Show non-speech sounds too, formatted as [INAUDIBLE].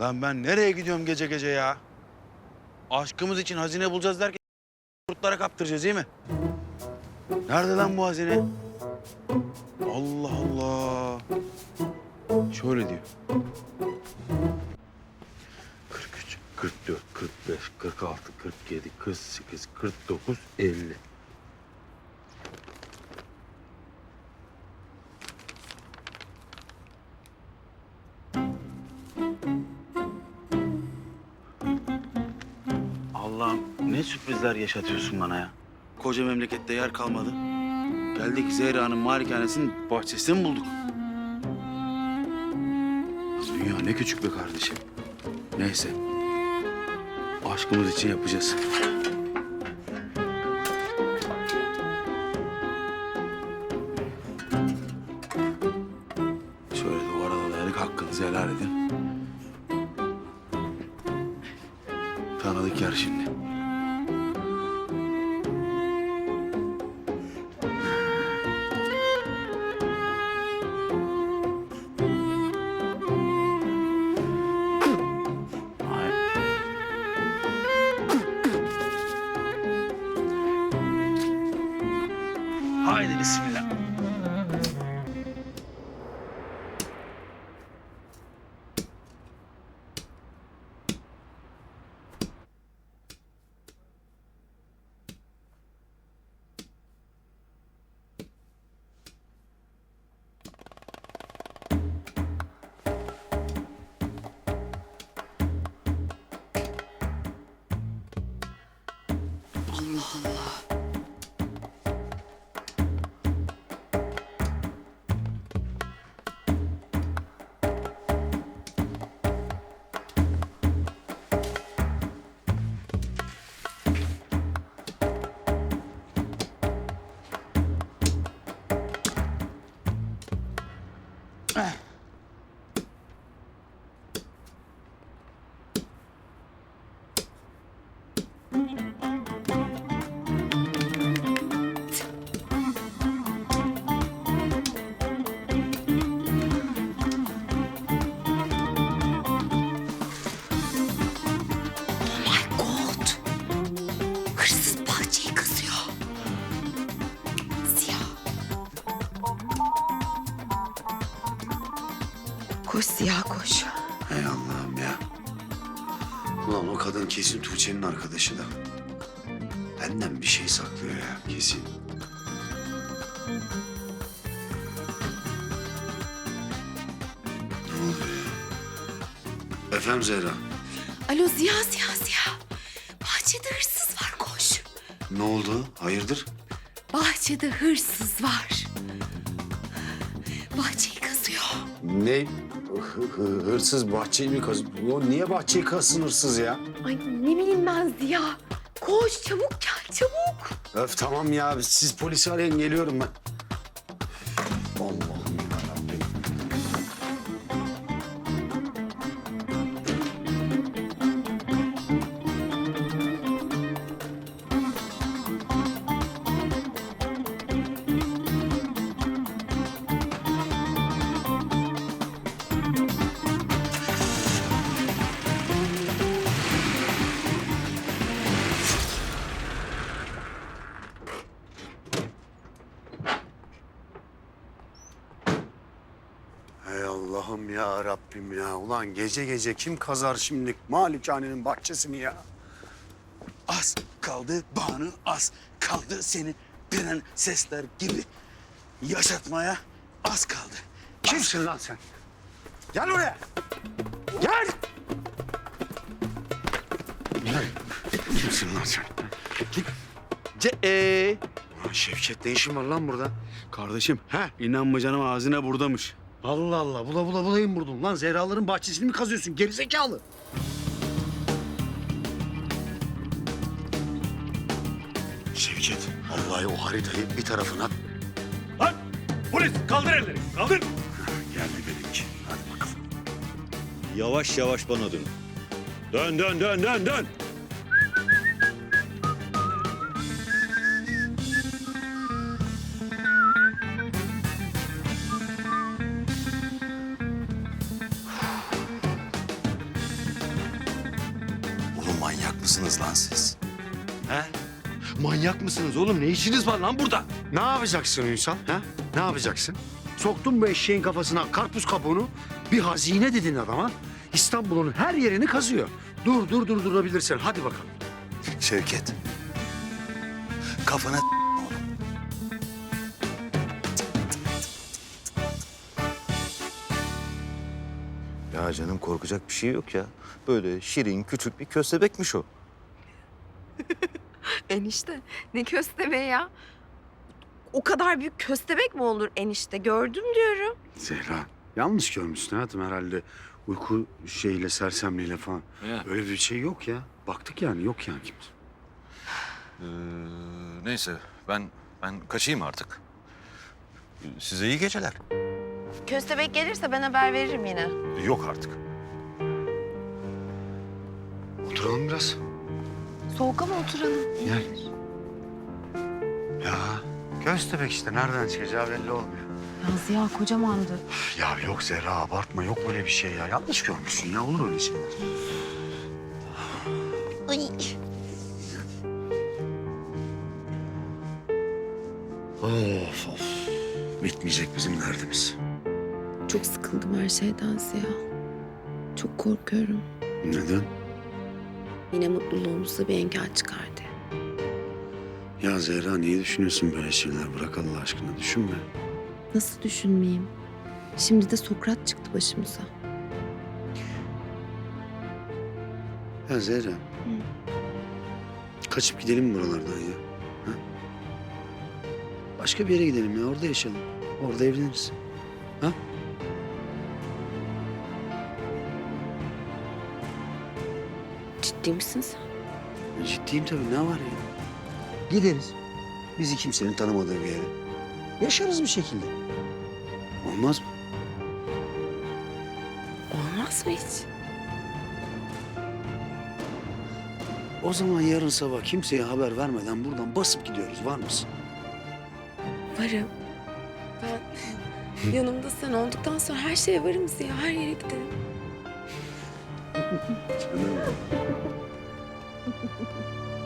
Lan ben nereye gidiyorum gece gece ya? Aşkımız için hazine bulacağız derken kurtlara kaptıracağız değil mi? Nerede lan bu hazine? Allah Allah. Şöyle diyor. 43, 44, 45, 46, 47, 48, 49, 50. ne sürprizler yaşatıyorsun bana ya. Koca memlekette yer kalmadı. Geldik Zehra'nın malikanesinin bahçesini bulduk? Dünya ne küçük be kardeşim. Neyse. Aşkımız için yapacağız. Şöyle duvara da dayadık hakkınızı helal edin. Tanıdık yer şimdi. Haydi bismillah. Allah Allah. Ah. Koş siyah koş. Hay Allah'ım ya. Ulan o kadın kesin Tuğçe'nin arkadaşı da. Benden bir şey saklıyor ya kesin. Ne oluyor ya? Efendim Zehra. Alo Ziya Ziya Ziya. Bahçede hırsız var koş. Ne oldu? Hayırdır? Bahçede hırsız var. Bahçeyi Ne? hırsız bahçeyi mi kaz... O niye bahçeyi kazsın hırsız ya? Ay ne bileyim ben Ziya. Koş çabuk gel çabuk. Öf tamam ya siz polisi arayın geliyorum ben. Allah'ım Hey Allah'ım ya Rabbim ya. Ulan gece gece kim kazar şimdi malikanenin bahçesini ya? Az kaldı Banu, az kaldı seni prensesler gibi yaşatmaya az kaldı. Kimsin lan sen? Gel oraya. Gel. Kimsin lan sen? Git. Ce ee? Ulan Şevket ne işin var lan burada? Kardeşim, he? inanma canım ağzına buradamış. Allah Allah bula bula bulayım buldum. Lan Zehraların bahçesini mi kazıyorsun gerizekalı? Şevket, vallahi o haritayı bir tarafına. Lan polis kaldır elleri kaldır. Geldi benimki. Hadi bakalım. Yavaş yavaş bana dön. Dön dön dön dön dön. Mısınız lan siz? He? Manyak mısınız oğlum? Ne işiniz var lan burada? Ne yapacaksın Ünsal? Ha? Ne yapacaksın? Soktun bu eşeğin kafasına karpuz kabuğunu. Bir hazine dedin adama. İstanbul'un her yerini kazıyor. Dur dur dur durabilirsin. Hadi bakalım. Şevket. Kafana Ya canım korkacak bir şey yok ya. Böyle şirin küçük bir köstebekmiş o. [LAUGHS] Enişte ne köstebeği ya? O kadar büyük köstebek mi olur enişte? Gördüm diyorum. Zehra yanlış görmüşsün hayatım herhalde. Uyku şeyle sersemliğiyle falan. Öyle bir şey yok ya. Baktık yani yok yani kimse. Ee, neyse ben ben kaçayım artık. Size iyi geceler. Köstebek gelirse ben haber veririm yine. Yok artık. Oturalım biraz. Soğuka mı oturalım? Gel. Ya köstebek işte nereden çıkacağı belli olmuyor. Ya Ziya kocamandı. Ya yok Zehra abartma yok böyle bir şey ya. Yanlış görmüşsün ya olur öyle şeyler. Ay. Of of. Bitmeyecek bizim derdimiz. Çok sıkıldım her şeyden Ziya. Çok korkuyorum. Neden? Yine mutluluğumuza bir engel çıkardı. Ya Zehra niye düşünüyorsun böyle şeyler? Bırak Allah aşkına düşünme. Nasıl düşünmeyeyim? Şimdi de Sokrat çıktı başımıza. Ya Zehra. Kaçıp gidelim buralardan ya. Ha? Başka bir yere gidelim ya. Orada yaşayalım. Orada evleniriz. Ciddi misin sen? Ciddiyim tabii. Ne var ya? Gideriz. Bizi kimsenin tanımadığı bir yere. Yaşarız bir şekilde. Olmaz mı? Olmaz mı hiç? O zaman yarın sabah kimseye haber vermeden buradan basıp gidiyoruz. Var mısın? Varım. Ben [LAUGHS] yanımda sen olduktan sonra her şeye varım Ziya. Her yere giderim. Canım. [LAUGHS]